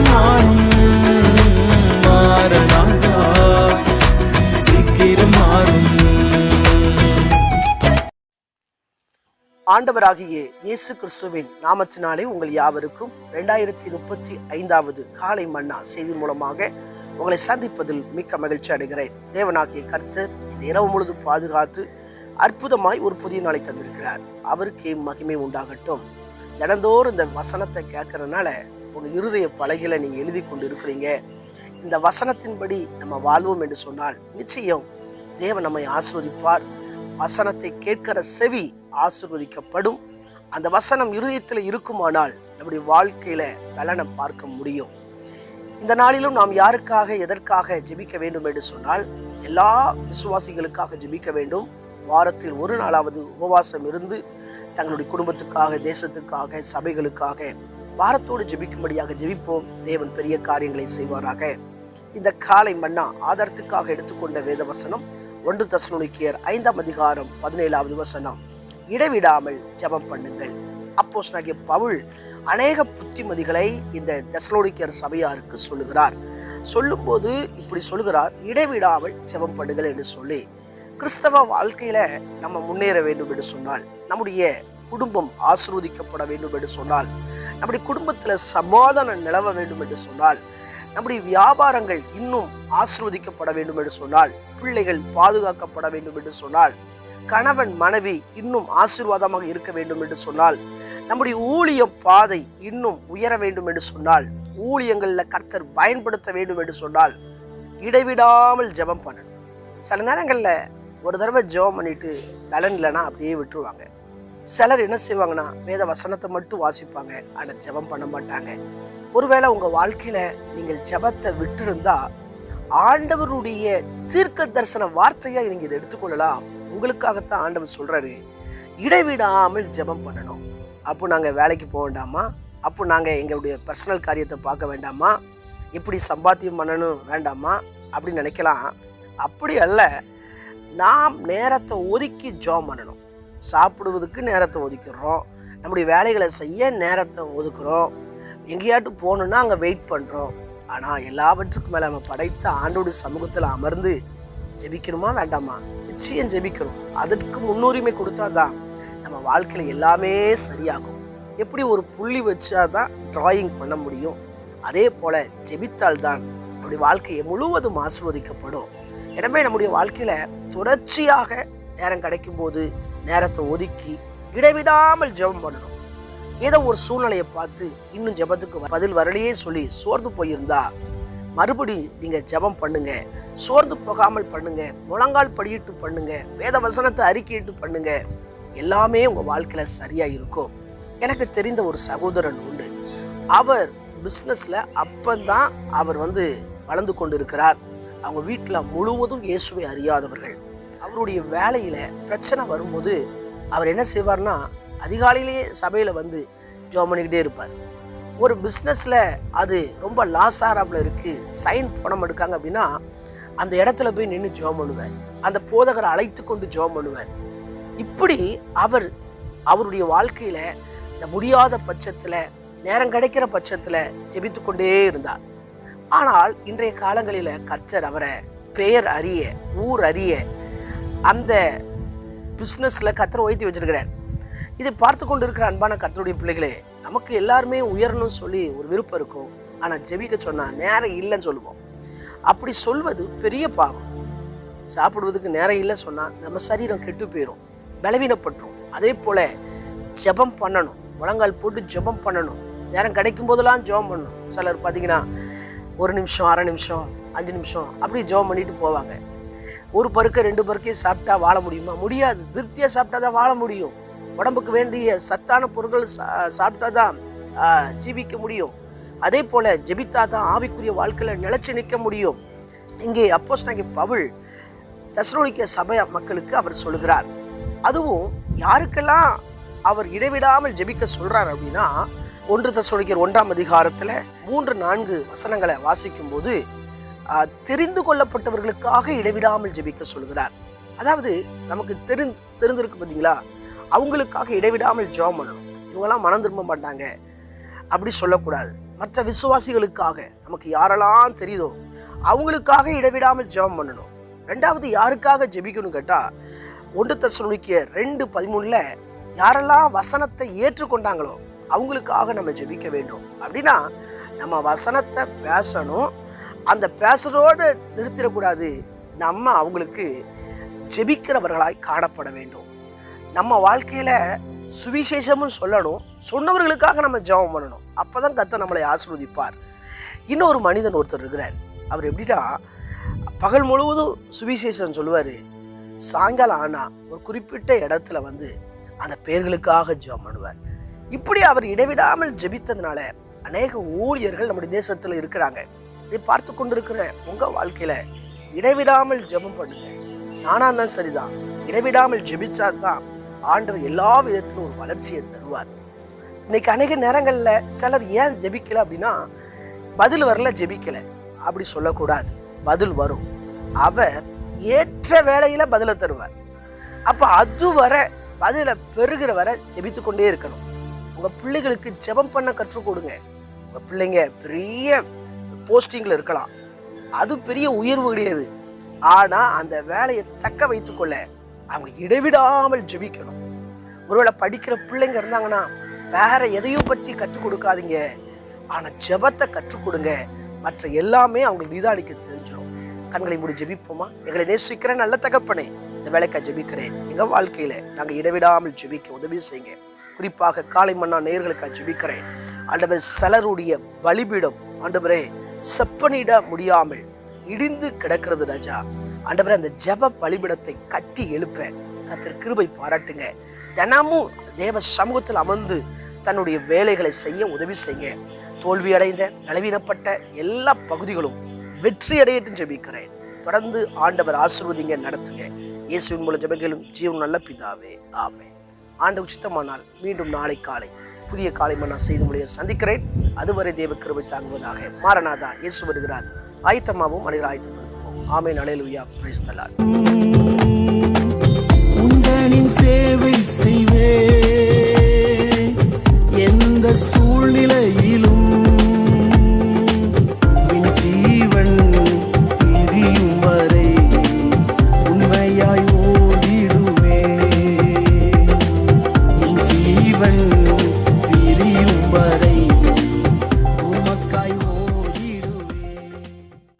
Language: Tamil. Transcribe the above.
மாறும் சீக்கிரம் மாறும். ஆண்டவராகிய இயேசு கிறிஸ்துவின் நாமத்தினாலே உங்கள் யாவருக்கும் ரெண்டாயிரத்தி முப்பத்தி ஐந்தாவது காலை மன்னா செய்தி மூலமாக உங்களை சந்திப்பதில் மிக்க மகிழ்ச்சி அடைகிறேன். தேவனாகிய கர்த்தர் இந்த இரவு முழுதும் பாதுகாத்து அற்புதமாய் ஒரு புதிய நாளை தந்திருக்கிறார். அவருக்கே மகிமை உண்டாகட்டும். தினந்தோறும் இந்த வசனத்தை கேட்கறதுனால உங்கள் இருதய பலகையில் நீங்கள் எழுதி கொண்டு இருக்கிறீங்க இந்த வசனத்தின்படி நம்ம வாழ்வோம் என்று சொன்னால் நிச்சயம் தேவன் நம்மை ஆசிர்வதிப்பார். வசனத்தை கேட்கிற செவி ஆசிர்வதிக்கப்படும். அந்த வசனம் இருதயத்தில் இருக்குமானால் நம்முடைய வாழ்க்கையில் பலனை பார்க்க முடியும். இந்த நாளிலும் நாம் யாருக்காக எதற்காக ஜெபிக்க வேண்டும் என்று சொன்னால் எல்லா விசுவாசிகளுக்காக ஜெபிக்க வேண்டும். வாரத்தில் ஒரு நாளாவது உபவாசம் இருந்து தங்களுடைய குடும்பத்துக்காக தேசத்துக்காக சபைகளுக்காக வாரத்தோடு ஜெபிக்கும்படியாக ஜெபிப்போம். தேவன் பெரிய காரியங்களை செய்வாராக. இந்த காலை மன்னா ஆதாரத்துக்காக எடுத்துக்கொண்ட வேதவசனம் ஒன்று தசனுக்கியர் ஐந்தாம் அதிகாரம் பதினேழாவது வசனம். இடைவிடாமல் ஜெபம் பண்ணுங்கள். அப்போஸ் நகிய பவுல் அநேக புத்திமதிகளை இந்த தெசலோனிக்கர் சபையாருக்கு சொல்லுகிறார். சொல்லும்போது இப்படி சொல்லுகிறார் இடைவிடாமல் ஜெபம் பண்ணுங்கள் என்று சொல்லி கிறிஸ்தவ வாழ்க்கையில நம்ம முன்னேற வேண்டும் என்று சொன்னால் நம்முடைய குடும்பம் ஆசிர்வதிக்கப்பட வேண்டும் என்று சொன்னால் நம்முடைய குடும்பத்தில் சமாதானம் நிலவ வேண்டும் என்று சொன்னால் நம்முடைய வியாபாரங்கள் இன்னும் ஆசிர்வதிக்கப்பட வேண்டும் என்று சொன்னால் பிள்ளைகள் பாதுகாக்கப்பட வேண்டும் என்று சொன்னால் கணவன் மனைவி இன்னும் ஆசீர்வாதமாக இருக்க வேண்டும் என்று சொன்னால் நம்முடைய ஊழிய பாதை இன்னும் உயர வேண்டும் என்று சொன்னால் ஊழியங்களில் கர்த்தர் பயன்படுத்த வேண்டும் என்று சொன்னால் இடைவிடாமல் ஜெபம் பண்ணணும். சில நேரங்களில் ஒரு தடவை ஜெபம் பண்ணிட்டு பலன் இல்லைன்னா அப்படியே விட்டுருவாங்க. சிலர் என்ன செய்வாங்கன்னா வேத வசனத்தை மட்டும் வாசிப்பாங்க. ஆனால் ஜெபம் பண்ண மாட்டாங்க. ஒருவேளை உங்கள் வாழ்க்கையில் நீங்கள் ஜெபத்தை விட்டிருந்தா ஆண்டவருடைய தீர்க்க தரிசன வார்த்தையாக நீங்கள் இதை எடுத்துக்கொள்ளலாம். உங்களுக்காகத்தான் ஆண்டவர் சொல்கிறாரு இடைவிடாமல் ஜெபம் பண்ணணும். அப்போ நாங்கள் வேலைக்கு போக வேண்டாமா? அப்போ நாங்கள் எங்களுடைய பர்சனல் காரியத்தை பார்க்க வேண்டாமா? எப்படி சம்பாத்தியம் பண்ணணும்? வேண்டாமா? அப்படின்னு நினைக்கலாம். அப்படி அல்ல நாம் நேரத்தை ஒதுக்கி ஜாம் பண்ணணும். சாப்பிடுவதுக்கு நேரத்தை ஒதுக்கிறோம் நம்முடைய வேலைகளை செய்ய நேரத்தை ஒதுக்குறோம். எங்கேயாட்டு போகணுன்னா அங்கே வெயிட் பண்ணுறோம் ஆனால் எல்லாவற்றுக்கும் மேலே நம்ம படைத்த ஆண்டோடு சமூகத்தில் அமர்ந்து ஜெபிக்கணுமா? வேண்டாமா? நிச்சயம் ஜெபிக்கணும். அதற்கு முன்னுரிமை கொடுத்தா தான் நம்ம வாழ்க்கையில் எல்லாமே சரியாகும். எப்படி ஒரு புள்ளி வச்சா தான் டிராயிங் பண்ண முடியும்? அதே போல் ஜெபித்தால் தான் நம்முடைய வாழ்க்கையை முழுவதும் ஆசிர்வதிக்கப்படும். எனவே நம்முடைய வாழ்க்கையில் தொடர்ச்சியாக நேரம் கிடைக்கும் போது நேரத்தை ஒதுக்கி இடைவிடாமல் ஜெபம் பண்ணணும். ஏதோ ஒரு சூழ்நிலையை பார்த்து இன்னும் ஜெபத்துக்கு பதில் வரலையே சொல்லி சோர்ந்து போயிருந்தா மறுபடி நீங்க ஜெபம் பண்ணுங்க. சோர்ந்து போகாமல் பண்ணுங்க. முழங்கால் படியிட்டு பண்ணுங்க. வேத வசனத்தை அறிக்கையிட்டு பண்ணுங்க. எல்லாமே உங்க வாழ்க்கையில சரியா இருக்கும். எனக்கு தெரிந்த ஒரு சகோதரன் உண்டு. அவர் பிஸ்னஸ்ல அப்பந்தான் அவர் வந்து வளர்ந்து கொண்டிருக்கிறார். அவங்க வீட்டில் முழுவதும் இயேசுவை அறியாதவர்கள். அவருடைய வேலையில் பிரச்சனை வரும்போது அவர் என்ன செய்வார்னா அதிகாலையிலேயே சபையில் வந்து ஜோம் பண்ணிக்கிட்டே இருப்பார். ஒரு பிஸ்னஸில் அது ரொம்ப லாஸ் ஆகிறாப்புல இருக்குது சைன் பணம் எடுக்காங்க அப்படின்னா அந்த இடத்துல போய் நின்று ஜோம் பண்ணுவார். அந்த போதகரை அழைத்து கொண்டு ஜோம் பண்ணுவார். இப்படி அவர் அவருடைய வாழ்க்கையில் இந்த முடியாத பட்சத்தில் நேரம் கிடைக்கிற பட்சத்தில் ஜெபித்து கொண்டே இருந்தார். ஆனால் இன்றைய காலங்களில் கர்த்தர் அவரை பெயர் அறிய ஊர் அறிய அந்த பிஸ்னஸில் கத்தரை உயர்த்தி வச்சிருக்கிறார். இதை பார்த்து கொண்டு இருக்கிற அன்பான கத்தருடைய பிள்ளைகளே நமக்கு எல்லாருமே உயரணும்னு சொல்லி ஒரு விருப்பம் இருக்கும். ஆனால் ஜெபிக்க சொன்னால் நேரம் இல்லைன்னு சொல்லுவோம். அப்படி சொல்வது பெரிய பாவம். சாப்பிடுவதுக்கு நேரம் இல்லை சொன்னால் நம்ம சரீரம் கெட்டு போயிடும் பலவீனப்பட்டுரும். அதே போல் ஜெபம் பண்ணணும். முழங்கால் போட்டு ஜெபம் பண்ணணும். நேரம் கிடைக்கும் போதெல்லாம் ஜெபம் பண்ணணும். சிலர் பார்த்தீங்கன்னா ஒரு நிமிஷம் அரை நிமிஷம் அஞ்சு நிமிஷம் அப்படி ஜெபம் பண்ணிட்டு போவாங்க. ஒரு பருக்க ரெண்டு பருக்கையும் சாப்பிட்டா வாழ முடியுமா? முடியாது. திருப்தியாக சாப்பிட்டா தான் வாழ முடியும். உடம்புக்கு வேண்டிய சத்தான பொருட்கள் சா- சாப்பிட்டா தான் ஜீவிக்க முடியும். அதே போல ஜெபித்தா தான் ஆவிக்குரிய வாழ்க்கையில் நிலச்சி நிற்க முடியும். இங்கே அப்போஸ் நாங்கள் பவுல் தசரோலிக்க சபை மக்களுக்கு அவர் சொல்லுகிறார். அதுவும் யாருக்கெல்லாம் அவர் இடைவிடாமல் ஜெபிக்க சொல்கிறார் அப்படின்னா ஒன்று தசரோனிக்கர் ஒன்றாம் அதிகாரத்தில் மூன்று நான்கு வசனங்களை வாசிக்கும் போது தெரிந்து கொள்ளப்பட்டவர்களுக்காக இடைவிடாமல் ஜெபிக்க சொல்கிறார் அதாவது நமக்கு தெரிந்து தெரிந்திருக்கு பார்த்தீங்களா அவங்களுக்காக இடைவிடாமல் ஜெபம் பண்ணணும். இவங்கெல்லாம் மனம் திரும்ப மாட்டாங்க. அப்படி சொல்லக்கூடாது. மற்ற விசுவாசிகளுக்காக நமக்கு யாரெல்லாம் தெரியுதோ அவங்களுக்காக இடைவிடாமல் ஜெபம் பண்ணணும். ரெண்டாவது யாருக்காக ஜெபிக்கணும் கேட்டால் ஒன்று தசனுக்கிய ரெண்டு பதிமூணில் யாரெல்லாம் வசனத்தை ஏற்றுக்கொண்டாங்களோ அவங்களுக்காக நம்ம ஜெபிக்க வேண்டும். அப்படின்னா நம்ம வசனத்தை பேசணும் அந்த பேசுறதோடு நிறுத்திடக்கூடாது. நம்ம அவங்களுக்கு ஜெபிக்கிறவர்களாய் காணப்பட வேண்டும். நம்ம வாழ்க்கையில் சுவிசேஷமும் சொல்லணும். சொன்னவர்களுக்காக நம்ம ஜெபம் பண்ணணும். அப்பதான் கத்தை நம்மளை ஆசிர்வதிப்பார். இன்னொரு மனிதன் ஒருத்தர் இருக்கிறார். அவர் எப்படின்னா பகல் முழுவதும் சுவிசேஷம் சொல்லுவார். சாயங்காலம் ஆனால் ஒரு குறிப்பிட்ட இடத்துல வந்து அந்த பேர்களுக்காக ஜெபம் பண்ணுவார். இப்படி அவர் இடைவிடாமல் ஜெபித்ததுனால அநேக ஊழியர்கள் நம்முடைய தேசத்தில் இருக்கிறாங்க. இதை பார்த்து கொண்டிருக்கிற உங்கள் வாழ்க்கையில் இடைவிடாமல் ஜெபம் பண்ணுங்க. நானாக தான் சரிதான். இடைவிடாமல் ஜெபிச்சா தான் ஆண்டவர் எல்லா விதத்திலும் ஒரு வளர்ச்சியை தருவார். இன்னைக்கு அநேக நேரங்களில் சிலர் ஏன் ஜெபிக்கல அப்படின்னா பதில் வரல ஜெபிக்கலை. அப்படி சொல்லக்கூடாது. பதில் வரும். அவர் ஏற்ற வேலையில் பதிலை தருவார். அப்போ அது வர பதிலை பெறுகிற வர ஜெபித்து கொண்டே இருக்கணும். உங்கள் பிள்ளைகளுக்கு ஜெபம் பண்ண கற்றுக் கொடுங்க. உங்கள் பிள்ளைங்க பெரிய போஸ்டிங்கில் இருக்கலாம். அது பெரிய உயர்வு கிடையாது. ஆனால் அந்த வேலையை தக்க வைத்துக்கொள்ள அவங்க இடைவிடாமல் ஜெபிக்கணும். ஒருவேளை படிக்கிற பிள்ளைங்க இருந்தாங்கன்னா வேற எதையும் பற்றி கற்றுக் கொடுக்காதீங்க. ஆனால் ஜெபத்தை கற்றுக் கொடுங்க. மற்ற எல்லாமே அவங்களுக்கு நிதானிக்க தெரிஞ்சிடும். கண்களை மூடி ஜெபிப்போமா? எங்களை நேசிக்கிற நல்ல தகப்பனே இந்த வேலைக்கா ஜெபிக்கிறேன். எங்கள் வாழ்க்கையில் நாங்கள் இடைவிடாமல் ஜெபிக்க உதவி செய்யுங்க. குறிப்பாக காலை மன்னா நேர்களுக்கா ஜெபிக்கிறேன். ஆண்டவர் சிலருடைய பலிபீடம் ஆண்டவரே செப்பனிட முடியாமல் இடிந்து கிடக்கிறது ராஜா. ஆண்டவரே அந்த ஜெப பலிபிடத்தை கட்டி எழுப்ப கத்திர கிருபை பாராட்டுங்க. தினமும் தேவ சமூகத்தில் அமர்ந்து தன்னுடைய வேலைகளை செய்ய உதவி செய்யுங்க. தோல்வி அடைந்த நலவீனப்பட்ட எல்லா பகுதிகளும் வெற்றி அடையட்டும் ஜெபிக்கிறேன். தொடர்ந்து ஆண்டவர் ஆசிர்வதிங்க நடத்துங்க. இயேசுவின் மூலம் ஜெபங்களும் ஜீவன் நல்ல பிதாவே ஆமே ஆண்டு உச்சித்தமானால் மீண்டும் நாளை காலை புதிய காலை நான் செய்து முடிய சந்திக்கிறேன். அதுவரை தேவ கிருபை தாங்குவதாக மாரநாதா இயேசு வருகிறார். ஆயத்தமாகவும் மனிதர் ஆயத்தப்படுத்துவோம். ஆமை நலையிலுயா பிரைஸ்தலால் உந்தனின் சேவை செய்வே எந்த சூழ்நிலையிலும்